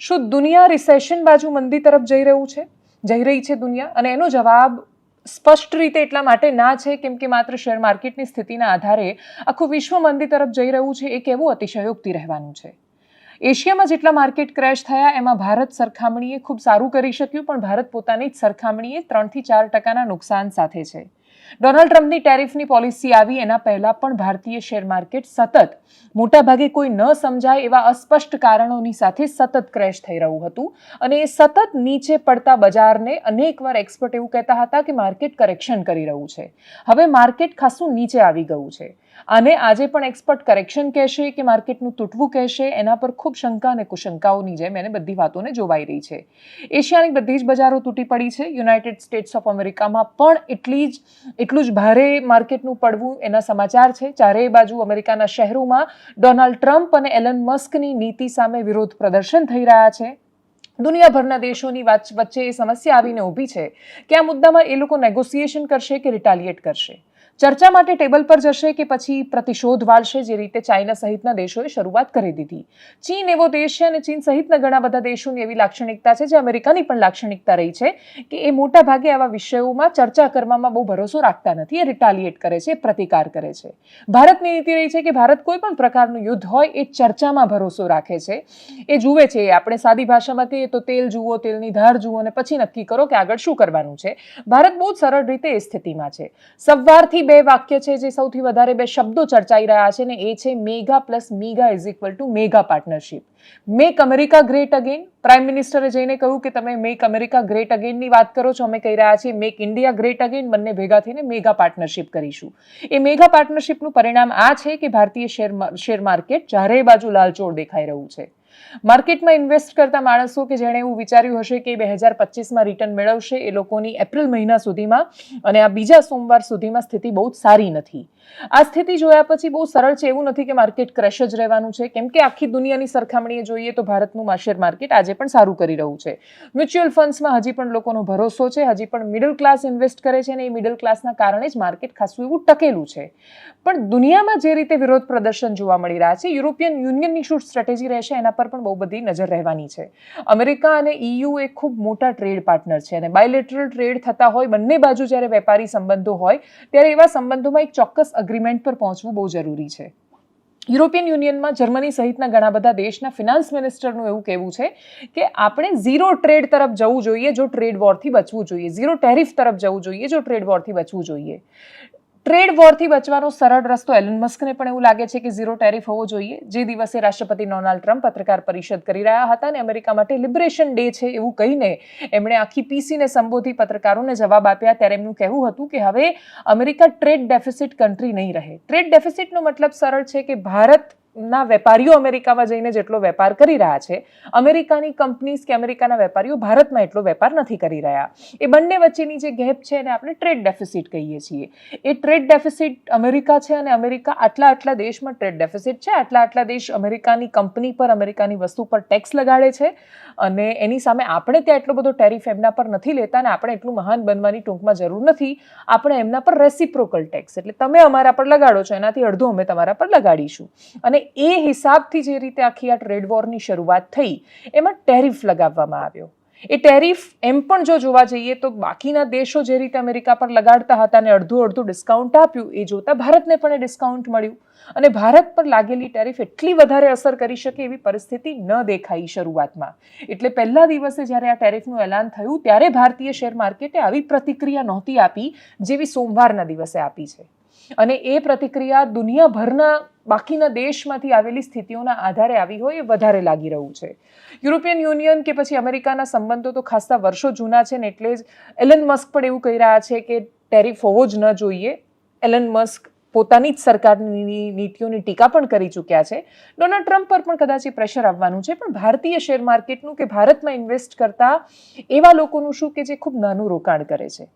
શું દુનિયા રિસેશન બાજુ મંદી તરફ જઈ રહ્યું છે? જઈ રહી છે દુનિયા? અને એનો જવાબ સ્પષ્ટ રીતે એટલા માટે ના છે કેમ કે માત્ર શેર માર્કેટની સ્થિતિના આધારે આખું વિશ્વ મંદી તરફ જઈ રહ્યું છે, એ કહેવું અતિશયોક્તિ રહેવાનું છે? એશિયામાં જેટલા માર્કેટ ક્રેશ થયા, એમાં ભારત સરખામણીએ ખૂબ સારું કરી શક્યું, પણ ભારત પોતાની જ સરખામણીએ ત્રણથી ચાર ટકાના નુકસાન સાથે છે. ડોનાલ્ડ ટ્રમ્પની ટેરિફની પોલિસી આવી, એના પહેલા પણ ભારતીય શેર માર્કેટ સતત, મોટાભાગે કોઈ ન સમજાય એવા અસ્પષ્ટ કારણોની સાથે સતત ક્રેશ થઈ રહ્યું હતું. અને એ સતત નીચે પડતા બજારને અનેકવાર એક્સપર્ટ એવું કહેતા હતા કે માર્કેટ કરેક્શન કરી રહ્યું છે. હવે માર્કેટ ખાસું નીચે આવી ગયું છે. અને આજે પણ એક્સપર્ટ કરેક્શન કહેશે કે માર્કેટનું તૂટવું કહેશે, એના પર ખૂબ શંકા અને કુશંકાઓની જેમ એને બધી વાતોને જોવાઈ રહી છે. એશિયાની બધી જ બજારો તૂટી પડી છે. યુનાઇટેડ સ્ટેટ્સ ઓફ અમેરિકામાં પણ એટલી જ એટલું જ ભારે માર્કેટનું પડવું એના સમાચાર છે. ચારેય બાજુ અમેરિકાના શહેરોમાં ડોનાલ્ડ ટ્રમ્પ અને એલન મસ્કની નીતિ સામે વિરોધ પ્રદર્શન થઈ રહ્યા છે. દુનિયાભરના દેશોની વાચ- વચ્ચે એ સમસ્યા આવીને ઊભી છે. કે આ મુદ્દામાં એ લોકો નેગોસિએશન કરશે કે રિટાલિએટ કરશે? ચર્ચા માટે ટેબલ પર જશે કે પછી પ્રતિશોધ વાળશે જે રીતે ચાઇના સહિતના દેશોએ શરૂઆત કરી દીધી. ચીન એવો દેશ છે અને ચીન સહિતના ઘણા બધા દેશોની એવી લાક્ષણિકતા છે જે અમેરિકાની પણ લાક્ષણિકતા રહી છે કે એ મોટા ભાગે આવા વિષયોમાં ચર્ચા કરવામાં બહુ ભરોસો રાખતા નથી, એ રિટાલિએટ કરે છે પ્રતિકાર કરે છે. ભારતની નીતિ રહી છે કે ભારત કોઈ પણ પ્રકારનું યુદ્ધ હોય એ ચર્ચામાં ભરોસો રાખે છે. એ જુએ છે, આપણે સાદી ભાષામાં કહીએ તો તેલ જુઓ, તેલની ધાર જુઓ અને પછી નક્કી કરો કે આગળ શું કરવાનું છે. ભારત બહુ જ સરળ રીતે એ સ્થિતિમાં છે. સવારથી બે વાક્ય છે જે સૌથી વધારે બે શબ્દો ચર્ચાઈ રહ્યા છે ને એ છે mega plus MIGA is equal to mega partnership. Make America great again? Prime મિનિસ્ટરે જઈને કહ્યું કે તમે મેક અમેરિકા ગ્રેટ અગેનની વાત કરો છો. અમે કહી રહ્યા છીએ મેક ઇન્ડિયા ગ્રેટ અગેન, બંને ભેગા થઈને મેગા પાર્ટનરશિપ કરીશું. એ મેગા પાર્ટનરશિપનું પરિણામ આ છે કે ભારતીય શેર શેર માર્કેટ ચારેય બાજુ લાલચોળ દેખાઈ રહ્યું છે. માર્કેટમાં ઇન્વેસ્ટ કરતા માણસો કે જેણે એવું વિચાર્યું હશે કે બે હજાર પચીસમાં રિટર્ન મેળવશે એ લોકોની એપ્રિલ મહિના સુધીમાં અને આ બીજા સોમવાર સુધીમાં સ્થિતિ બહુ જ સારી નથી. આ સ્થિતિ જોયા પછી બહુ સરળ છે, એવું નથી કે માર્કેટ ક્રેશ જ રહેવાનું છે. કેમ કે આખી દુનિયાની સરખામણીએ જોઈએ તો ભારતનું શેર માર્કેટ આજે પણ સારું કરી રહ્યું છે. મ્યુચ્યુઅલ ફંડ્સમાં હજી પણ લોકોનો ભરોસો છે, હજી પણ મિડલ ક્લાસ ઇન્વેસ્ટ કરે છે અને એ મિડલ ક્લાસના કારણે જ માર્કેટ ખાસું એવું ટકેલું છે. પણ દુનિયામાં જે રીતે વિરોધ પ્રદર્શન જોવા મળી રહ્યા છે, યુરોપિયન યુનિયનની શું સ્ટ્રેટેજી રહેશે એના પર પણ બહુ બધી નજર રહેવાની છે. અમેરિકા અને ઈયુ એ ખૂબ મોટા ટ્રેડ પાર્ટનર છે અને બાયલેટરલ ટ્રેડ થતા હોય, બંને બાજુ જ્યારે વેપારી સંબંધો હોય, ત્યારે એવા સંબંધોમાં એક ચોક્કસ અગ્રીમેન્ટ પર પહોંચવું બહુ જરૂરી છે. યુરોપિયન યુનિયનમાં જર્મની સહિતના ઘણા બધા દેશના ફિનાન્સ મિનિસ્ટરનું એવું કહેવું છે કે આપણે ઝીરો ટ્રેડ તરફ જવું જોઈએ, જો ટ્રેડ વોરથી બચવું જોઈએ. ઝીરો ટેરિફ તરફ જવું જોઈએ, જો ટ્રેડ વોરથી બચવું જોઈએ. ટ્રેડ વોરથી બચવાનો સરળ રસ્તો એલન મસ્કને પણ એવું લાગે છે કે ઝીરો ટેરિફ હોવો જોઈએ. જે દિવસે રાષ્ટ્રપતિ ડોનાલ્ડ ટ્રમ્પ પત્રકાર પરિષદ કરી રહ્યા હતા અને અમેરિકા માટે લિબરેશન ડે છે એવું કહીને એમણે આખી પીસીને સંબોધી પત્રકારોને જવાબ આપ્યા ત્યારે એમનું કહેવું હતું કે હવે અમેરિકા ટ્રેડ ડેફિસિટ કન્ટ્રી નહીં રહે. ટ્રેડ ડેફિસિટનો મતલબ સરળ છે કે ભારતના વેપારીઓ અમેરિકામાં જઈને જેટલો વેપાર કરી રહ્યા છે, અમેરિકાની કંપનીઝ કે અમેરિકાના વેપારીઓ ભારતમાં એટલો વેપાર નથી કરી રહ્યા. એ બંને વચ્ચેની જે ગેપ છે એને આપણે ટ્રેડ ડેફિસિટ કહીએ છીએ. એ ટ્રેડ ડેફિસિટ અમેરિકા છે અને અમેરિકા આટલા આટલા દેશમાં ટ્રેડ ડેફિસિટ છે, આટલા આટલા દેશ અમેરિકાની કંપની પર, અમેરિકાની વસ્તુ પર ટેક્સ લગાડે છે અને એની સામે આપણે ત્યાં એટલો બધો ટેરિફ એમના પર નથી લેતા અને આપણે એટલું મહાન બનવાની ટૂંકમાં જરૂર નથી. આપણે એમના પર રેસિપ્રોકલ ટેક્સ, એટલે તમે અમારા પર લગાડો છો, એનાથી અડધું અમે તમારા પર લગાડીશું. અને એ હિસાબથી જે રીતે આખી આ ટ્રેડ વોરની શરૂઆત થઈ, એમાં ટેરિફ લગાવવામાં આવ્યો. એ ટેરિફ એમ પણ જો જોવા જઈએ તો બાકીના દેશો જે રીતે અમેરિકા પર લગાડતા હતા અને અડધું અડધું ડિસ્કાઉન્ટ આપ્યું, એ જોતા ભારતને પણ એ ડિસ્કાઉન્ટ મળ્યું. અને ભારત પર લાગેલી ટેરિફ એટલી વધારે અસર કરી શકે એવી પરિસ્થિતિ ન દેખાઈ શરૂઆતમાં. એટલે પહેલા દિવસે જ્યારે આ ટેરિફનું એલાન થયું, ત્યારે ભારતીય શેર માર્કેટે આવી પ્રતિક્રિયા નહોતી આપી, જેવી સોમવારના દિવસે આપી છે. અને એ પ્રતિક્રિયા દુનિયાભરના બાકીના દેશમાંથી આવેલી સ્થિતિઓના આધારે આવી હોય એ વધારે લાગી રહ્યું છે. યુરોપિયન યુનિયન કે પછી અમેરિકાના સંબંધો તો ખાસા વર્ષો જૂના છે ને એટલે જ એલન મસ્ક પણ એવું કહી રહ્યા છે કે ટેરિફ હોવો જ ન જોઈએ. એલન મસ્ક પોતાની જ સરકારની નીતિઓની ટીકા પણ કરી ચૂક્યા છે. ડોનાલ્ડ ટ્રમ્પ પર પણ કદાચ એ પ્રેશર આવવાનું છે, પણ ભારતીય શેર માર્કેટનું કે ભારતમાં ઇન્વેસ્ટ કરતા એવા લોકોનું શું કે જે ખૂબ નાનું રોકાણ કરે છે.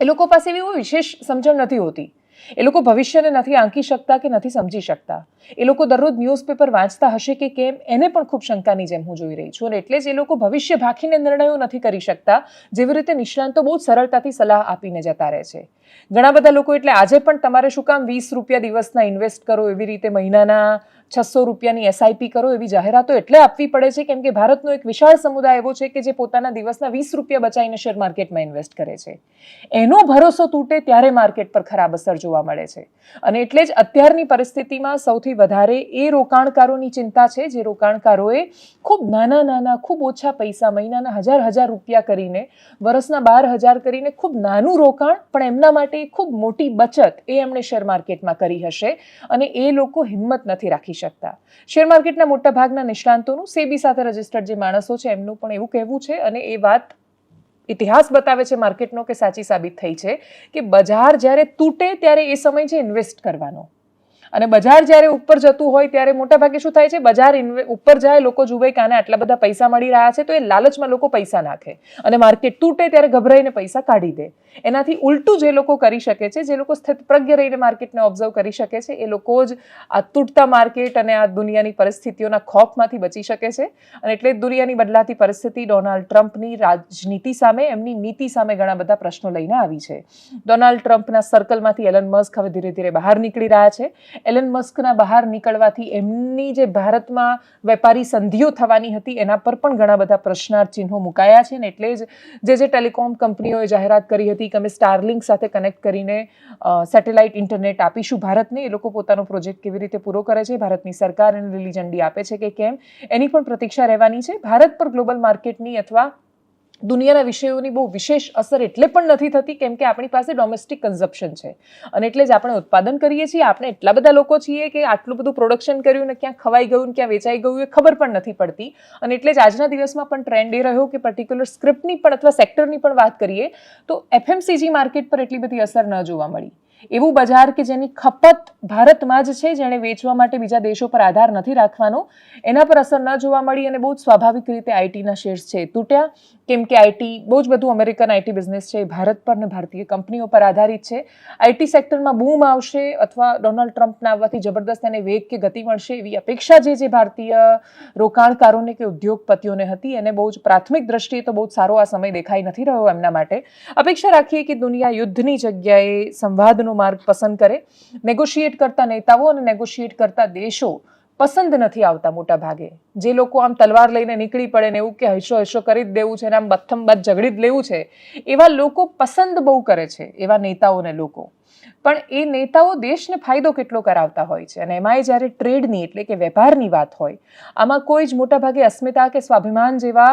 એ લોકો પાસે એવી વિશેષ સમજણ નથી હોતી. એ લોકો ભવિષ્યને નથી આંકી શકતા કે નથી સમજી શકતા. એ લોકો દરરોજ ન્યૂઝપેપર વાંચતા હશે કે કેમ, એને પણ ખૂબ શંકાની જેમ હું જોઈ રહી છું અને એટલે જ એ લોકો ભવિષ્ય ભાખીને નિર્ણયો નથી કરી શકતા. જેવી રીતે નિષ્ણાંતો બહુ સરળતાથી સલાહ આપીને જતા રહે છે. ઘણા બધા લોકો એટલે આજે પણ તમારે શું કામ વીસ રૂપિયા દિવસના ઇન્વેસ્ટ કરો, એવી રીતે મહિનાના છસો રૂપિયાની એસઆઈપી કરો એવી જાહેરાતો એટલે આપવી પડે છે. કેમ કે ભારતનો એક વિશાળ સમુદાય એવો છે કે જે પોતાના દિવસના વીસ રૂપિયા બચાવીને શેર માર્કેટમાં ઇન્વેસ્ટ કરે છે. એનો ભરોસો તૂટે ત્યારે માર્કેટ પર ખરાબ અસર જોવા મળે છે. અને એટલે જ અત્યારની પરિસ્થિતિમાં સૌથી વધારે એ રોકાણકારોની ચિંતા છે, જે રોકાણકારોએ ખૂબ નાના નાના, ખૂબ ઓછા પૈસા મહિનાના હજાર હજાર રૂપિયા કરીને, વર્ષના બાર હજાર કરીને ખૂબ નાનું રોકાણ, પણ એમના માટે ખૂબ મોટી બચત એ એમણે શેર માર્કેટમાં કરી હશે અને એ લોકો હિંમત નથી રાખી શકતા. શેર માર્કેટના મોટા ભાગના નિષ્ણાંતોનું સેબી સાથે રજિસ્ટર્ડ જે માણસો છે એમનું પણ એવું કહેવું છે અને એ વાત ઇતિહાસ બતાવે છે માર્કેટનો કે સાચી સાબિત થઈ છે કે બજાર જ્યારે તૂટે ત્યારે એ સમય છે ઇન્વેસ્ટ કરવાનો. અને બજાર જ્યારે ઉપર જતું હોય ત્યારે મોટા ભાગે શું થાય છે, બજાર ઉપર જાય, લોકો જુએ કે આને આટલા બધા પૈસા મળી રહ્યા છે, તો એ લાલચમાં લોકો પૈસા નાખે. અને માર્કેટ તૂટે ત્યારે ગભરાઈને પૈસા કાઢી દે. એનાથી ઉલટું જે લોકો કરી શકે છે, જે લોકો સ્થિતપ્રજ્ઞ રહીને માર્કેટને ઓબ્ઝર્વ કરી શકે છે, એ લોકો જ આ તૂટતા માર્કેટ અને આ દુનિયાની પરિસ્થિતિઓના ખોફમાંથી બચી શકે છે. અને એટલે દુનિયાની બદલાતી પરિસ્થિતિ ડોનાલ્ડ ટ્રમ્પની રાજનીતિ સામે, એમની નીતિ સામે ઘણા બધા પ્રશ્નો લઈને આવી છે. ડોનાલ્ડ ટ્રમ્પના સર્કલમાંથી એલન મસ્ક હવે ધીરે ધીરે બહાર નીકળી રહ્યા છે. એલન મસ્કના બહાર નીકળવાથી એમની જે ભારતમાં વેપારી સંધિઓ થવાની હતી, એના પર પણ ઘણા બધા પ્રશ્નાર્થ ચિહ્નો મુકાયા છે ને એટલે જ જે જે ટેલિકોમ કંપનીઓએ જાહેરાત કરી હતી કે અમે સ્ટારલિંક સાથે કનેક્ટ કરીને સેટેલાઇટ ઇન્ટરનેટ આપીશું ભારતને, એ લોકો પોતાનો પ્રોજેક્ટ કેવી રીતે પૂરો કરે છે, ભારતની સરકાર એને લીલી ઝંડી આપે છે કે કેમ, એની પણ પ્રતીક્ષા રહેવાની છે. ભારત પર ગ્લોબલ માર્કેટની અથવા દુનિયાના વિષયોની બહુ વિશેષ અસર એટલે પણ નથી થતી, કેમ કે આપણી પાસે ડોમેસ્ટિક કન્ઝપ્શન છે. અને એટલે જ આપણે ઉત્પાદન કરીએ છીએ. આપણે એટલા બધા લોકો છીએ કે આટલું બધું પ્રોડક્શન કર્યું ને ક્યાં ખવાઈ ગયું ને ક્યાં વેચાઈ ગયું એ ખબર પણ નથી પડતી. અને એટલે જ આજના દિવસમાં પણ ટ્રેન્ડ એ રહ્યો કે પર્ટિક્યુલર સ્ક્રિપ્ટની પણ અથવા સેક્ટરની પણ વાત કરીએ, તો એફએમસીજી માર્કેટ પર એટલી બધી અસર ન જોવા મળી. એવું બજાર કે જેની ખપત ભારતમાં જ છે, જેણે વેચવા માટે બીજા દેશો પર આધાર નથી રાખવાનો, એના પર અસર ન જોવા મળી અને બહુ જ સ્વાભાવિક રીતે આઈટીના શેર્સ છે તૂટ્યા. કેમ કે આઈટી બહુ જ બધું અમેરિકન આઈટી બિઝનેસ છે ભારત પર ને ભારતીય કંપનીઓ પર આધારિત છે. આઈટી સેક્ટરમાં બૂમ આવશે અથવા ડોનાલ્ડ ટ્રમ્પના આવવાથી જબરદસ્ત એને વેગ કે ગતિ મળશે એવી અપેક્ષા જે જે ભારતીય રોકાણકારોને કે ઉદ્યોગપતિઓને હતી. એને બહુ જ પ્રાથમિક દ્રષ્ટિએ તો બહુ જ સારો આ સમય દેખાઈ નથી રહ્યો એમના માટે. અપેક્ષા રાખીએ કે દુનિયા યુદ્ધની જગ્યાએ સંવાદનો માર્ગ પસંદ કરે નેગોશિએટ કરતા નેતાઓ અને નેગોશિએટ કરતા દેશો પસંદ નથી આવતા મોટા ભાગે. જે લોકો આમ તલવાર લઈને નીકળી પડે ને એવું કે હૈશો હૈશો કરી જ દેવું છે ને આમ બથમ બથ ઝઘડી જ લેવું છે, એવા લોકો પસંદ બહુ કરે છે, એવા નેતાઓને લોકો. પણ એ નેતાઓ દેશને ફાયદો કેટલો કરાવતા હોય છે? અને એમાંય જ્યારે ટ્રેડની એટલે કે વેપારની વાત હોય, આમાં કોઈ જ મોટાભાગે અસ્મિતા કે સ્વાભિમાન જેવા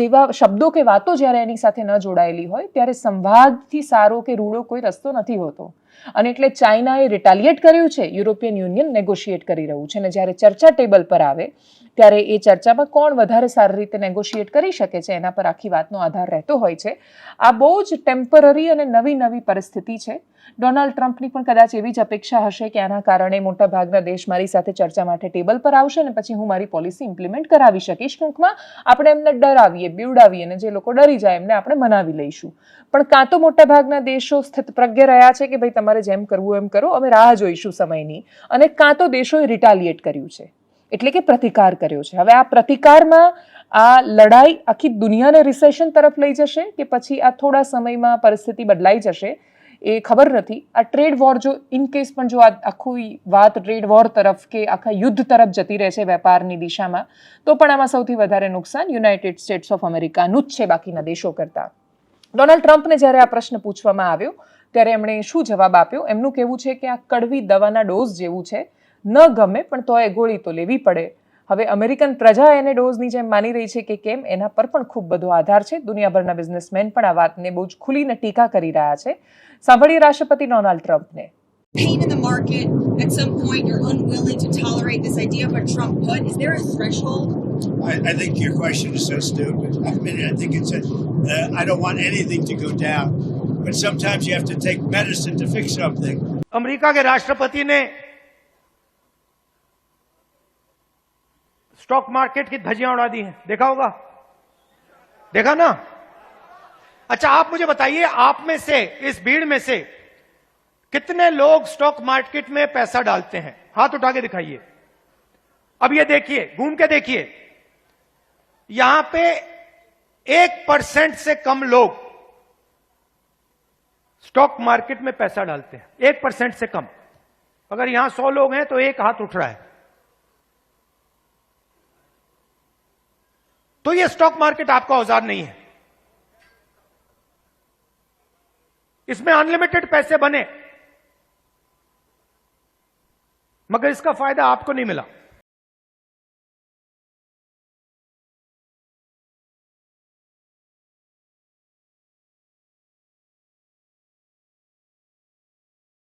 જેવા શબ્દો કે વાતો જ્યારે એની સાથે ન જોડાયેલી હોય, ત્યારે સંવાદથી સારો કે રૂડો કોઈ રસ્તો નથી હોતો. અને એટલે ચાઇનાએ રિટાલિએટ કર્યું છે, યુરોપિયન યુનિયન નેગોશિએટ કરી રહ્યું છે. અને જ્યારે ચર્ચા ટેબલ પર આવે, ત્યારે એ ચર્ચામાં કોણ વધારે સારી રીતે નેગોશિએટ કરી શકે છે, એના પર આખી વાતનો આધાર રહેતો હોય છે. આ બહુ જ ટેમ્પરરી અને નવી નવી પરિસ્થિતિ છે. ડોનાલ્ડ ટ્રમ્પની પણ કદાચ એવી જ અપેક્ષા હશે કે આના કારણે મોટા ભાગના દેશ મારી સાથે ચર્ચા માટે ટેબલ પર આવશે અને પછી હું મારી પોલિસી ઇમ્પ્લિમેન્ટ કરાવી શકીશ. ટૂંકમાં, આપણે એમને ડરાવીએ, બીવડાવીએ અને જે લોકો ડરી જાય, એમને આપણે મનાવી લઈશું. પણ કાં તો મોટા ભાગના દેશો સ્થિતપ્રજ્ઞ રહ્યા છે કે ભાઈ તમારે જેમ કરવું એમ કરો, અમે રાહ જોઈશું સમયની. અને કાં તો દેશોએ રિટાલિએટ કર્યું છે. એટલે કે પ્રતિકાર કર્યો છે. હવે આ પ્રતિકારમાં આ લડાઈ આખી દુનિયાને રિસેશન તરફ લઈ જશે કે પછી આ થોડા સમયમાં પરિસ્થિતિ બદલાઈ જશે એ ખબર નથી. આ ટ્રેડ વોર જો ઇન કેસ પણ જો આ આખું વાત ટ્રેડ વોર તરફ કે આખા યુદ્ધ તરફ જતી રહે છે વેપારની દિશામાં, તો પણ આમાં સૌથી વધારે નુકસાન યુનાઇટેડ સ્ટેટ્સ ઓફ અમેરિકાનું જ છે બાકીના દેશો કરતાં. ડોનાલ્ડ ટ્રમ્પને જ્યારે આ પ્રશ્ન પૂછવામાં આવ્યો ત્યારે એમણે શું જવાબ આપ્યો એમનું કહેવું છે કે આ કડવી દવાના ડોઝ જેવું છે ન ગમે પણ તો એ ગોળી તો લેવી પડે હવે અમેરિકન પ્રજા એને ડોઝની જેમ માની રહી છે કે કેમ એના પર પણ ખૂબ બધો આધાર છે દુનિયાભરના બિઝનેસમેન પણ આ વાતને બહુ જ ખુલીને ટીકા કરી રહ્યા છે સાંભળીએ રાષ્ટ્રપતિ ડોનાલ્ડ ટ્રમ્પને pain in the market. At some point, you're unwilling to tolerate this idea of a Trump put. Is there a threshold? I, I think your question is so stupid. I mean, I think it's a, uh, I don't want anything to go down, America के राष्ट्रपति ने stock market की धजियाँ उड़ा दी हैं। देखा होगा? देखा ना? अच्छा आप मुझे बताइए, आप में से, इस भीड़ में से, कितने लोग स्टॉक मार्केट में पैसा डालते हैं? हाथ उठा के दिखाइए। अब ये देखिए, घूम के देखिए। यहाँ पे एक परसेंट से कम लोग स्टॉक मार्केट में पैसा डालते हैं, एक परसेंट से कम। अगर यहाँ सौ लोग हैं तो एक हाथ उठ रहा है। तो ये स्टॉक मार्केट आपका औज़ार नहीं है। इसमें अनलिमिटेड पैसे बने, मगर इसका फ़ायदा आपको नहीं मिला।